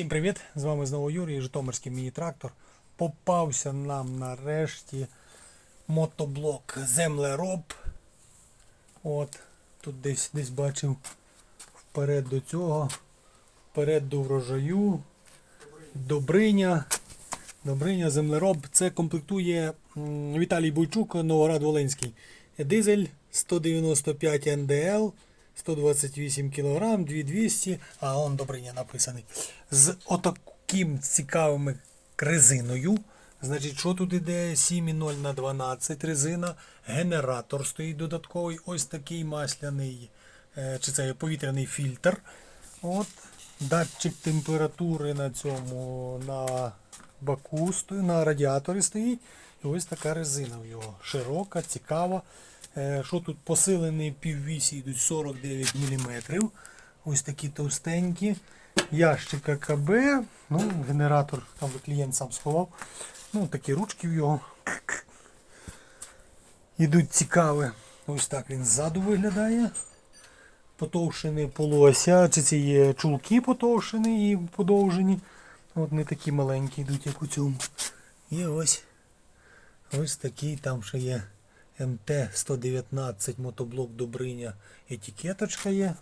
Всім привіт! З вами знову Юрій, Житомирський міні-трактор. Попався нам нарешті мотоблок землероб. От, тут десь десь бачив вперед до цього, вперед до врожаю, Добриня. Добриня землероб. Це комплектує Віталій Бойчук, Новоград Волинський. Дизель 195 НДЛ. 128 кг, 2200, а он Добриня написаний. З отаким цікавими резиною. Значить, що тут іде? 7,0 на 12 резина. Генератор стоїть додатковий. Ось такий масляний, е, чи це повітряний фільтр. От. Датчик температури на цьому на баку на радіаторі стоїть. І ось така резина в його. Широка, цікава. Е, Що тут посилений піввісі йдуть 49 мм. Ось такі товстенькі. Ящик АКБ. Ну, генератор там клієнт сам сховав. Ну, такі ручки в його. Ідуть цікаві. Ось так він ззаду виглядає. Потовшені полуося. Це ці чулки потовшені і подовжені. От не такі маленькі йдуть, як у цьому. І ось ось такий там ще є. МТ-119 мотоблок Добриня етикеточка є.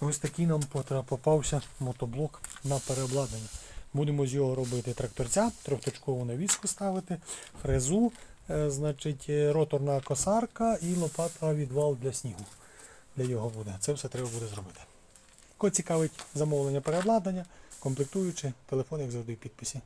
Ось такий нам попався мотоблок на переобладнання. Будемо з його робити тракторця, трьохточкову навіску ставити, фрезу, е, значить, е, роторна косарка і лопата відвал для снігу. Для його буде. Це все треба буде зробити. Кого цікавить замовлення переобладнання, комплектуючи, телефон, як завжди, в підписі.